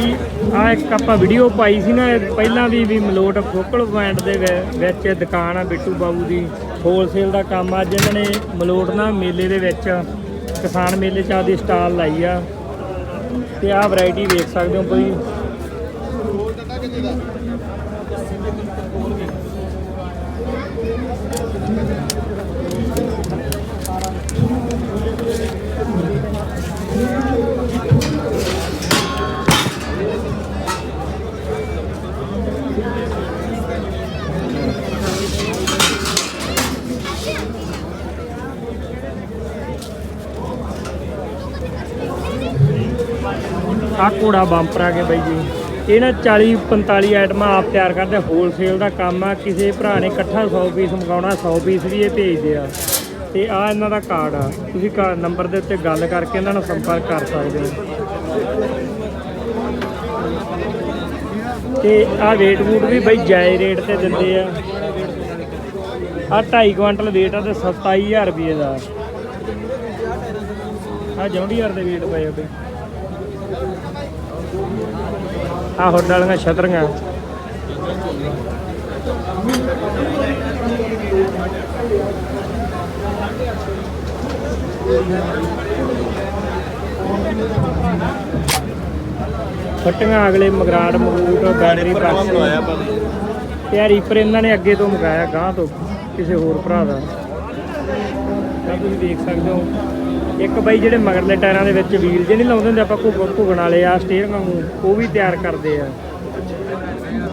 ਆ ਇੱਕ ਆਪਾਂ ਵੀਡੀਓ ਪਾਈ ਸੀ ਨਾ, ਪਹਿਲਾਂ ਵੀ ਵੀ ਮਲੋਟ ਫੋਕਲ ਪੁਆਇੰਟ ਦੇ ਵਿੱਚ ਦੁਕਾਨ ਆ ਬਿੱਟੂ ਬਾਬੂ ਦੀ ਹੋਲਸੇਲ ਦਾ ਕੰਮ ਆ। ਅੱਜ ਇਹਨਾਂ ਨੇ ਮਲੋਟ ਨਾ ਮੇਲੇ ਦੇ ਵਿੱਚ ਕਿਸਾਨ ਮੇਲੇ ਚ ਆਦੀ ਸਟਾਲ ਲਾਈ ਆ। ਤੇ ਆਹ ਵੈਰਾਈਟੀ ਵੇਖ ਸਕਦੇ ਹੋ ਬਈ ਆ ਘੋੜਾ ਬੰਪਰ ਆ ਗਿਆ ਬਾਈ ਜੀ। ਇਹ ਨਾ 40 45 ਆਈਟਮਾਂ ਆਪ ਤਿਆਰ ਕਰਦੇ। ਹੋਲਸੇਲ ਦਾ ਕੰਮ ਆ, ਕਿਸੇ ਭਰਾ ਨੇ ਇਕੱਠਾ 100 ਪੀਸ ਮੰਗਾਉਣਾ 100 ਪੀਸ ਵੀ ਇਹ ਭੇਜਦੇ ਆ। ਤੇ ਆ ਇਹਨਾਂ ਦਾ ਕਾਰਡ ਆ। ਤੁਸੀਂ ਕਾ ਨੰਬਰ ਦੇ ਉੱਤੇ ਗੱਲ ਕਰਕੇ ਇਹਨਾਂ ਨਾਲ ਸੰਪਰਕ ਕਰ ਸਕਦੇ ਹੋ। ਤੇ ਆ ਰੇਟ ਵੂਟ ਵੀ ਬਾਈ ਜਾਇਜ਼ ਰੇਟ ਤੇ ਦਿੰਦੇ ਆ। ਆ 2.5 ਕੁਆਂਟਲ weight ਆ ਤੇ 27000 ਰੁਪਏ ਦਾ। ਆ ਜੌਂਡੀਆਰ ਦੇ weight ਪਏ ਉਹਦੇ ਆ ਹੁੱਡ ਵਾਲੀਆਂ ਛਤਰੀਆਂ। ਫੱਟੀਆਂ ਅਗਲੇ ਮਗਰਾੜ ਮਰੂਟ ਬੈਟਰੀ ਬਾਕਸ ਤੇ ਰੀਪਰ ਇਹਨਾਂ ਨੇ ਅੱਗੇ ਤੋਂ ਮੰਗਾਇਆ ਗਾਂ ਤੋਂ ਕਿਸੇ ਹੋਰ ਭਰਾ ਦਾ। ਤਾਂ ਤੁਸੀਂ ਦੇਖ ਸਕਦੇ ਹੋ। ਇੱਕ ਬਾਈ ਜਿਹੜੇ ਮਗਰਲੇ ਟਾਇਰਾਂ ਦੇ ਵਿੱਚ ਵੀਲ ਜੇ ਨਹੀਂ ਲਾਉਂਦੇ ਹੁੰਦੇ, ਆਪਾਂ ਘੁੱਗਣ ਘੁੱਗਣ ਵਾਲੇ ਆ ਸਟੀਅਰਿੰਗ ਵਾਂਗੂ, ਉਹ ਵੀ ਤਿਆਰ ਕਰਦੇ ਆ।